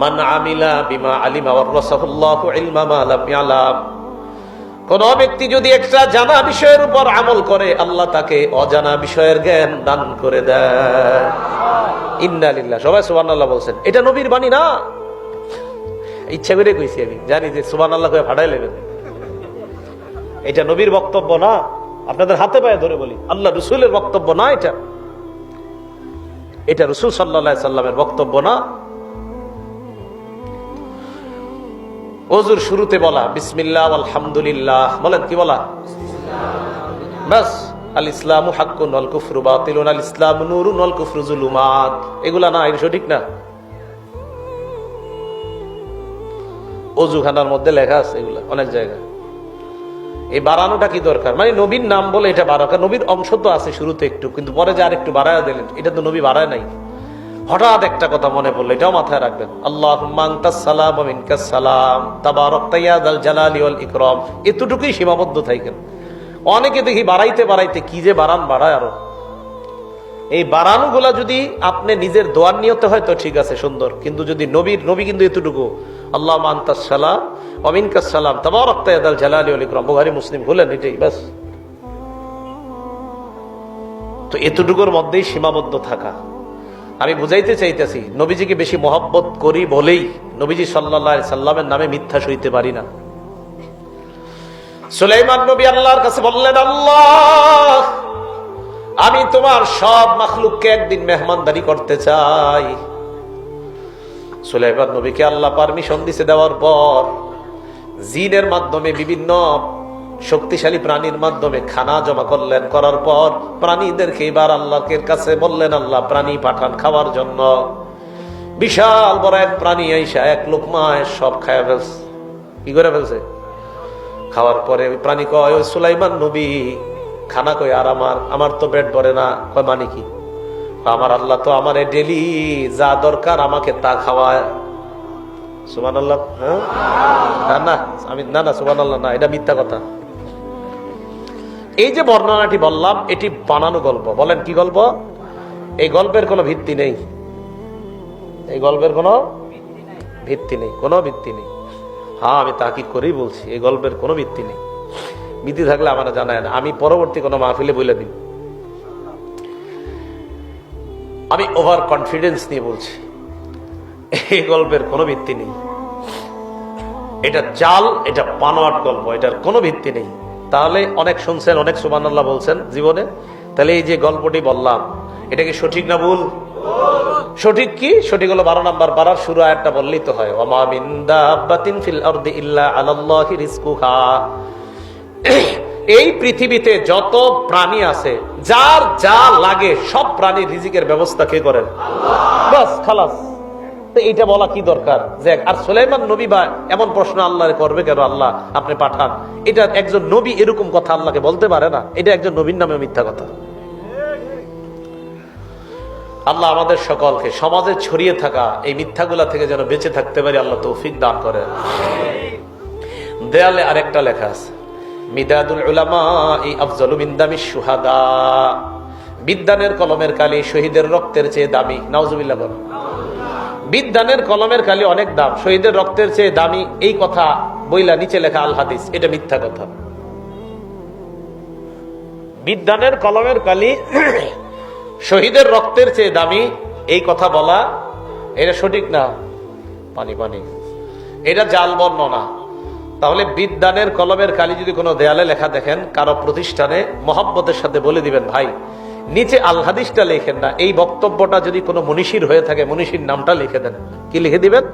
মান আমিলা বিমা আলিমা ইয়ালাম। কোন ব্যক্তি যদি একটা জানা বিষয়ের উপর আমল করে, আল্লাহ তাকে অজানা বিষয়ের জ্ঞান দান করে দেয়। ইন্নালিল্লাহ সবাই সুবহানাল্লাহ বলছেন। এটা নবীর বাণী না। ইচ্ছা করে কইছি আমি। জানি যে সুবহানাল্লাহ কয়ে ফাটাই নেবেন এটা নবীর বক্তব্য না। আপনাদের হাতে পায়ে ধরে বলি। আল্লাহ রসুলের বক্তব্য না এটা। এটা রসুল সাল্লা সাল্লামের বক্তব্য না। ওজুর শুরুতে বলা, বিসমিল্লাহ আলহামদুলিল্লাহ। বলেন, কি বলা? ব্যাস আল ইসলাম হাক্কুন আল কুফরু বাতিলুন আল ইসলাম নুরুন আল কুফরু জুলুমাত। এগুলা না এটা সঠিক না? অজুখানার মধ্যে লেখা আছে এগুলা, অনেক জায়গায় এই বাড়ানোটা কি দরকার? মানে নবীর নাম বলে এটা বাড়া নবীর অংশ তো আছে শুরুতে একটু, কিন্তু পরে যে আর একটু বাড়ায় দিলেন, এটা তো নবী বাড়ায় নাই। হঠাৎ একটা কথা মনে পড়ল, এটাও মাথায় রাখবেন। আল্লাহ সালাম সালাম। ইকরম। এতটুকুই সীমাবদ্ধ থাকেন অনেকে দেখি বাড়াইতে বাড়াইতে কি যে বাড়ান বাড়ায় আরও। এই বাড়ানোগুলা যদি আপনি নিজের দোয়ার নিয়তে হয় তো ঠিক আছে, সুন্দর। কিন্তু যদি নবীর নবী কিন্তু এতটুকু আল্লাহ সালাম অমিনকাস সালাম তাবারকাল জালালি ইকরম। বুখারী, মুসলিম হলেন এটাই, ব্যাস। তো এতটুকুর মধ্যেই সীমাবদ্ধ থাকা। আমি বুঝাইতে চাইতেছি, নবীজিকে বেশি মহব্বত করি বলেই নবীজি সাল্লাহ সাল্লামের নামে মিথ্যা সইতে পারি না। সুলাইমান নবী আল্লাহর কাছে বললেন, আল্লাহ, আমি তোমার সব মাখলুককে একদিন মেহমানদারি করতে চাই। সুলাইমান নবীকে আল্লাহ পারমিশন দিছে দেওয়ার পর জিনের মাধ্যমে বিভিন্ন শক্তিশালী প্রাণীর মাধ্যমে খানা জমা করলেন, করার পর প্রাণীদেরকে এবার আল্লাহকে কাছে বললেন, আল্লাহ, প্রাণী পাঠান খাওয়ার জন্য। বিশাল বড় এক প্রাণী আইসা, এক লোক লোকমায় সব খায় ফেলছে। কি করে ফেলছে? খাওয়ার পরে ওই প্রাণী কয়, ওই সুলাইমান নবী, খানা কই, আর আমার আমার তো পেট ভরে না। কয় মানে কি? আমার আল্লাহ তো আমার ডেলি যা দরকার আমাকে তা খাওয়ায়। সুমান আল্লাহ হ্যাঁ? না আমি, না না সুমান আল্লাহ না, এটা মিথ্যা কথা। এই যে বর্ণনাটি বললাম, এটি বানানো গল্প। বলেন, কি গল্প? এই গল্পের কোনো ভিত্তি নেই। এই গল্পের কোনো ভিত্তি নেই, কোনো ভিত্তি নেই। হ্যাঁ আমি তাকিদ করেই বলছি, এই গল্পের কোনো ভিত্তি নেই। ভিত্তি থাকলে আমার জানায় না। আমি পরবর্তী কোনো মাহফিলে বলে দিন আমি ওভার কনফিডেন্স নিয়ে বলছি, এই গল্পের কোনো ভিত্তি নেই। এটা চাল এটা পানোয়াট গল্প, এটার কোনো ভিত্তি নেই। তাহলে অনেক শুনছেন, অনেক সুমান আল্লাহ বলছেন জীবনে। তাহলে এই যে গল্পটি বললাম, এটা কি সঠিক না ভুল? সঠিক কি? সঠিক হলো বারো নম্বর পাড়ার শুরু আয়াতটা বললেই তো হয়। এই পৃথিবীতে যত প্রাণী আছে, যার যা লাগে সব প্রাণীর রিজিকের ব্যবস্থা কে করেন? বাস, খালাস। তো এইটা বলা কি দরকার? যে আর সুলাইমান নবী বা এমন প্রশ্ন আল্লাহ করবে কেন? আল্লাহ আপনি পাঠান। এটা একজন নবী এরকম কথা আল্লাহকে বলতে পারে না। এটা একজন নবীর নামে মিথ্যা কথা। আল্লাহ আমাদের সকলকে সমাজে ছড়িয়ে থাকা এই মিথ্যাগুলা থেকে যেন বেঁচে থাকতে পারি, আল্লাহ তৌফিক দান করে দেয়ালে আরেকটা লেখা আছে, মিদাদুল উলামা এই আফজল মিন্দামি সুহাদা বিদ্যানের কলমের কালি শহীদের রক্তের চেয়ে দামি। নাউজুবিল্লাহ বল। বিদ্যানের কলমের কালি অনেক দাম। শহীদের রক্তের চেয়ে দামি এই কথা বইলা নিচে লেখা আল হাদিস। এটা মিথ্যা কথা। বিদ্যানের কলমের কালি শহীদের রক্তের চেয়ে দামি এই কথা বলা, এটা সঠিক না? পানি পানি। এটা জাল বর্ণনা। তাহলে বিদ্যানের কলমের কালি যদি কোনো দেয়ালে লেখা দেখেন, কারও প্রতিষ্ঠানে মহব্বতের সাথে বলে দিবেন, ভাই নিচে আলহাদিসটা লেখেন না। এই বক্তব্যটা যদি কোনো মনীষীর হয়ে থাকে, মনীষীর নামটা লিখে দেন। কি লিখে দিবেন?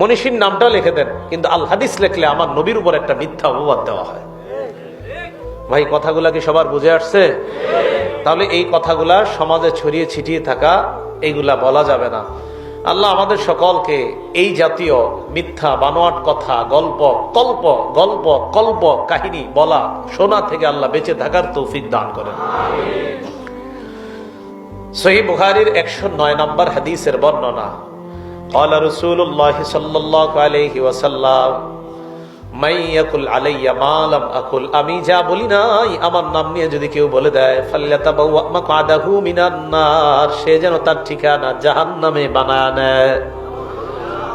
মনীষীর নামটা লিখে দেন, কিন্তু আলহাদিস লেখলে আমার নবীর উপর একটা মিথ্যা অপবাদ দেওয়া হয়। ভাই, কথাগুলা কি সবার বুঝে আসছে? তাহলে এই কথাগুলা সমাজে ছড়িয়ে ছিটিয়ে থাকা এইগুলা বলা যাবে না। আল্লাহ আমাদের সকলকে এই জাতীয় মিথ্যা, বানোয়াট কথা, গল্প কল্প গল্প, কল্প কাহিনী বলা, শোনা থেকে আল্লাহ বেঁচে থাকার তৌফিক দান করেন। সহি বুখারির একশো নয় নম্বর হাদিসের বর্ণনা قال رسول الله صلى الله عليه وسلم মাইয়াকুল আলাইয়া মালাম আকুল আমি যা বলি নাই আমার নাম নিয়ে যদি কেউ বলে দেয় ফাল্লাতাবাউয়া মাকআদাহু মিনান নার সে যেন তার ঠিকানা জাহান্নামে বানায় নেয়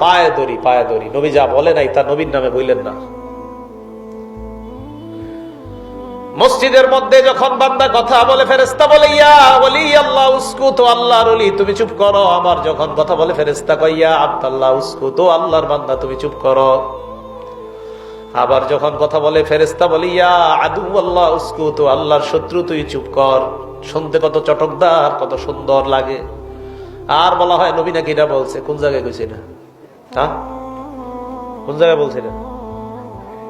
পায়ে দড়ি পায়ে দড়ি নবী যা বলে নাই তা নবীর নামে বললেন না মসজিদের মধ্যে যখন বান্দা কথা বলে ফেরেস্তা বলে, ইয়া বলি আল্লাহ উস্কু তো আল্লাহর তুমি চুপ করো। আমার যখন কথা বলে ফেরেস্তা কইয়া আব্দাল্লাহ উস্কু তো আল্লাহর বান্দা, তুমি চুপ করো। আবার যখন কথা বলে ফেরেস্তা বলি, ইয়া আদু, আল্লাহ উস্কু তো আল্লাহর শত্রু, তুই চুপ কর। শুনতে কত চটকদার, কত সুন্দর লাগে। আর বলা হয়, নবী নাকি এটা বলছে? কোন জায়গায় কইছে না হ্যাঁ? কোন জায়গায় বলছে না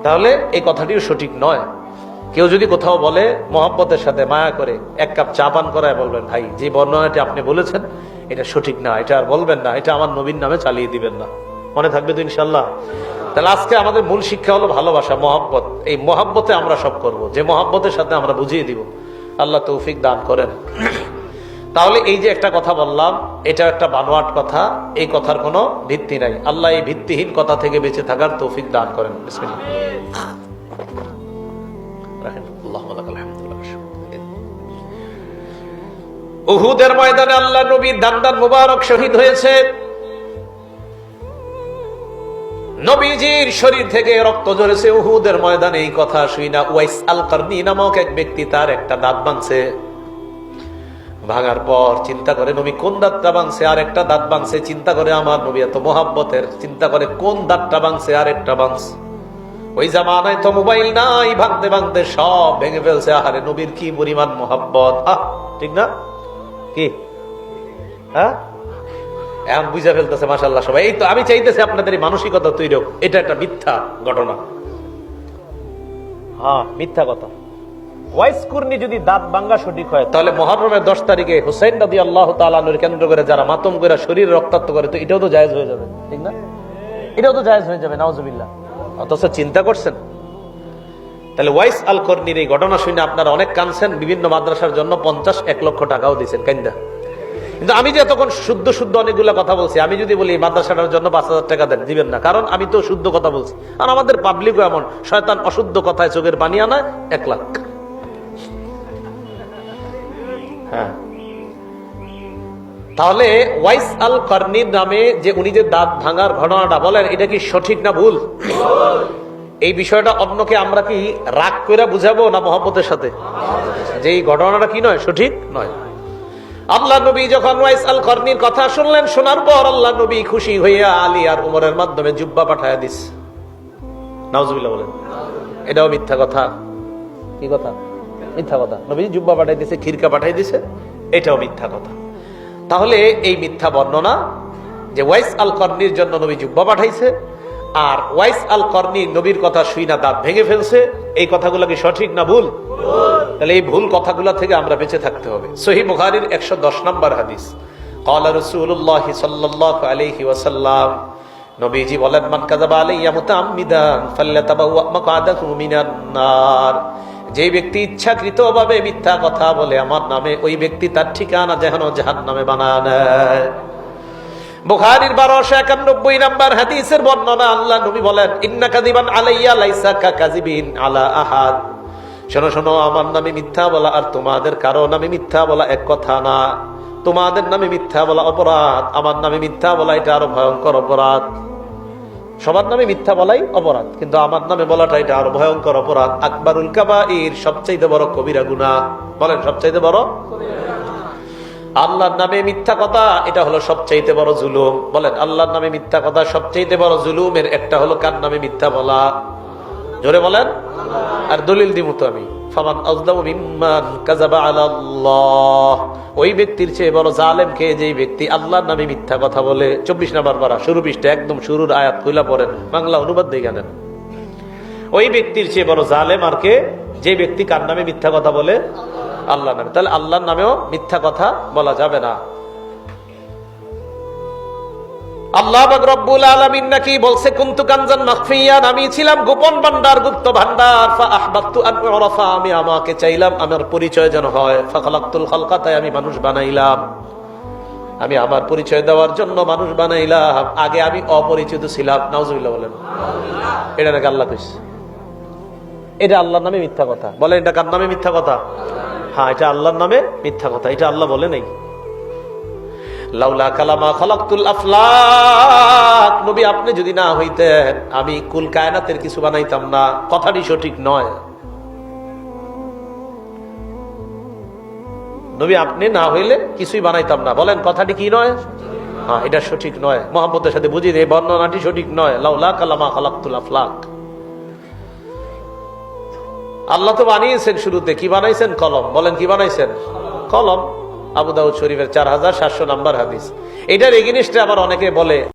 তাহলে এই কথাটিও সঠিক নয়। কেউ যদি কোথাও বলে মহব্বতের সাথে মায়া করে এক কাপ চা পান করায় বলবেন, ভাই, যে বর্ণনাটি আপনি বলেছেন, এটা সঠিক না, এটা আর বলবেন না, এটা আমার নবীন নামে চালিয়ে দিবেন না। মনে থাকবে তো ইনশাল্লাহ তাহলে আজকে আমাদের মূল শিক্ষা হলো ভালোবাসা, মহব্বত। এই মহাব্বতে আমরা সব করব, যে মহাব্বতের সাথে আমরা বুঝিয়ে দিব। আল্লাহ তৌফিক দান করেন। তাহলে এই যে একটা কথা বললাম, এটা একটা বানোয়াট কথা, এই কথার কোনো ভিত্তি নাই। আল্লাহ এই ভিত্তিহীন কথা থেকে বেঁচে থাকার তৌফিক দান করেন। বিসমিল্লাহ। উহুদের ময়দানে আল্লাহ নবী দান্দান মুবারক শহীদ হয়েছে। নবীজির শরীর থেকে রক্ত ঝরেছে, উহুদের ময়দানে এই কথা শুই না। ওয়াইস আল কারনি নামক এক ব্যক্তি তার একটা দাঁত ভাঙছে ভাঙার পর চিন্তা করে, নবী, কোন দাঁতটা ভাঙছে আর একটা দাঁত ভাঙছে চিন্তা করে, আমার নবী এত মোহাব্বতের। চিন্তা করে, কোন দাঁতটা ভাঙছে আর একটা ভাঙছে ওই জামানায় তো মোবাইল নাই, ভাঙতে ভাঙতে সব ভেঙে ফেলছে। আহারে, নবীর কি পরিমাণ মোহাব্বত। আহ, ঠিক না? কি? হ্যাঁ? এখন বুঝা ফেলতেছে মাসাল্লাহ সবাই। এই তো আমি চাইতেছি আপনাদের এই মানসিকতা তৈরি হোক। এটা একটা মিথ্যা ঘটনা। হ্যাঁ মিথ্যা কথা। যদি দাঁত ভাঙ্গা সঠিক হয় তাহলে মহরমের দশ তারিখে হুসাইন নদী আল্লাহ তালুর কেন্দ্র করে যারা মাতম করে শরীর রক্তাক্ত করে তো এটাও তো জায়েজ হয়ে যাবে ঠিক না? এটাও তো জায়েজ হয়ে যাবে নাওজবিল্লা অথচ চিন্তা করছেন? তাহলে ওয়াইস আল কর্নির এই ঘটনা শুনে আপনারা অনেক কানছেন বিভিন্ন মাদ্রাসার জন্য পঞ্চাশ এক লক্ষ টাকাও দিয়েছেন, কেন্দা? কিন্তু আমি যে তখন শুদ্ধ শুদ্ধ অনেকগুলো কথা বলছি, আমি যদি বলি মাদ্রাসাটার জন্য পাঁচ হাজার টাকা দেন, দিবেন না, কারণ আমি তো শুদ্ধ কথা বলছি। আর আমাদের পাবলিকও এমন, শয়তান অশুদ্ধ কথায় চোখের পানি আনায় এক লাখ। হ্যাঁ। তাহলে ওয়াইস আল কর্নির নামে যে উনি যে দাঁত ভাঙার ঘটনাটা বলেন, এটা কি সঠিক না ভুল? এই বিষয়টা অন্যকে আমরা কি রাগ করে বুঝাবো না মহব্বতের সাথে? যে এই ঘটনাটা কি নয়, সঠিক নয়। আল্লাহ নবী যখন ওয়াইস আল কর্নির কথা শুনলেন, শোনার পর আল্লাহ নবী খুশি হইয়া আলী আর উমরের মাধ্যমে জুব্বা পাঠায় দিস। নাউজুবিল্লাহ বলেন। এটাও মিথ্যা কথা। কি কথা? মিথ্যা কথা। নবী জুব্বা পাঠাই দিছে খিরকা পাঠাই দিছে, এটাও মিথ্যা কথা। তাহলে এই মিথ্যা বর্ণনা যে ওয়াইস আল কর্নির জন্য নবী জুব্বা পাঠাইছে আর ওয়াইস আল কর্নি নবীর কথা শুই না, দাঁত ভেঙে ফেলছে। এই কথাগুলো কি সঠিক না ভুল? তাহলে এই ভুল কথাগুলো থেকে আমরা বেঁচে থাকতে হবে। সহি বুখারির একশো দশ নম্বর হাদিস। কলা রসুল্লাহ সাল্লাহ আলহি ওয়াসাল্লাম, নবীজি বলেন, মান কাযাবা আলাইয়া মুতাআম্মিদান ফাল্লাতাবাওয়া মাকআদাহু মিনান নার। যে ব্যক্তি ইচ্ছাকৃতভাবে মিথ্যা কথা বলে, আমার নামে ওই ব্যক্তি তার ঠিকানা যেন জাহান্নামে বানায় বুখারীর বারোশো একানব্বই নাম্বার হাদিসের বর্ণনা আল্লাহ নবী বলেন, ইন্না কাদিবান আলাইয়া লাইসা কাজিবিন আলা আহাদ। শোনো শোনো, আমার নামে মিথ্যা বলা আর তোমাদের কারও নামে মিথ্যা বলা এক কথা না। তোমাদের নামে মিথ্যা বলা অপরাধ, আমার নামে মিথ্যা বলা এটা আরও ভয়ঙ্কর অপরাধ। সবার নামে মিথ্যা বলাই অপরাধ, কিন্তু আমার নামে বলাটা এটা আরও ভয়ঙ্কর অপরাধ। আকবরুল কাবাইর সবচাইতে বড় কবিরা গুনাহ। বলেন, সবচাইতে বড়? আল্লাহর নামে মিথ্যা কথা, এটা হলো সবচাইতে বড় জুলুম। বলেন, আল্লাহর নামে মিথ্যা কথা সবচাইতে বড় জুলুমের একটা হলো কার নামে মিথ্যা বলা? জোরে বলেন। আর দলিল দিব তো আমি। ব্যক্তির চেয়ে যেই ব্যক্তি আল্লাহর নামে মিথ্যা কথা বলে। চব্বিশ নাম্বার পারা, শুরু পৃষ্ঠা, একদম শুরুর আয়াত বাংলা অনুবাদ দিয়ে ওই ব্যক্তির চেয়ে বড় জালেম যে ব্যক্তি কার নামে মিথ্যা কথা বলে? নামে। তাহলে আল্লাহর নামেও মিথ্যা কথা বলা যাবে না। আল্লাহ রব্বুল নাকি বলছে, কুনতু আমি ছিলাম গোপন ভান্ডার, গুপ্ত ভান্ডার। ফা আমি আমাকে চাইলাম, আমার পরিচয় যেন হয়। আমি মানুষ বানাইলাম। আমি আমার পরিচয় দেওয়ার জন্য মানুষ বানাইলাম। আগে আমি অপরিচিত ছিলাম। নাউজুবিল্লাহ বলেন। এটা নাকি আল্লাহ কইছে? এটা আল্লাহর নামে মিথ্যা কথা। বলেন, এটা কার নামে মিথ্যা কথা? হ্যাঁ এটা আল্লাহর নামে মিথ্যা কথা, এটা আল্লাহ বলে নাই। কালামা নবী, আপনি যদি না হইতেন, আমি কুল কায়নাতের কিছু বানাইতাম না, কথাটি সঠিক নয়। নবী, আপনি না হইলে কিছুই বানাইতাম না। বলেন, কথাটি কি নয়? হ্যাঁ এটা সঠিক নয়। মোহাম্মদের সাথে বুঝি এই বর্ণনাটি সঠিক নয়। লাউলা কালামা খালাকুল আফলাক। আল্লাহ তো বানিয়েছেন শুরুতে। কি বানাইছেন? কলম। বলেন, কি বানাইছেন? কলম। আবু শরীফের চার হাজার সাতশো নাম্বার হাদিস। এটার এগেনিস্টে আবার অনেকে বলে